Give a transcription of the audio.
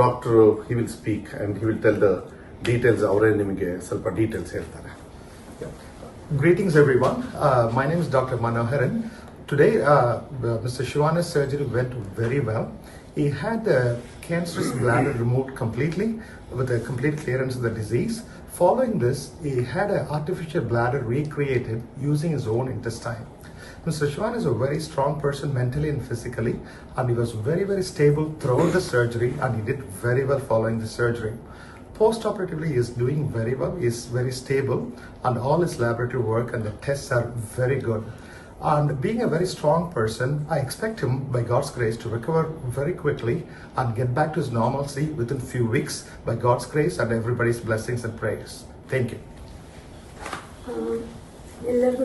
Doctor he will speak and he will tell the details ಅವರೇ ನಿಮಗೆ ಸ್ವಲ್ಪ details ಹೇಳ್ತಾರೆ Greetings everyone. Uh, my name is Dr. Manoharan. Today, uh, Mr. Shivana's surgery went very well. He had the cancerous bladder removed completely with a complete clearance of the disease. Following this, he had an artificial bladder recreated using his own intestine. Mr. Shwan is a very strong person mentally and physically, and he was very, very stable throughout the surgery, and he did very well following the surgery. Post-operatively, he is doing very well, he is very stable, and all his laboratory work and the tests are very good. And being a very strong person, I expect him, by God's grace, to recover very quickly and get back to his normalcy within few weeks, by God's grace and everybody's blessings and prayers. Thank you. Um, ಎಲ್ಲರಿಗೂ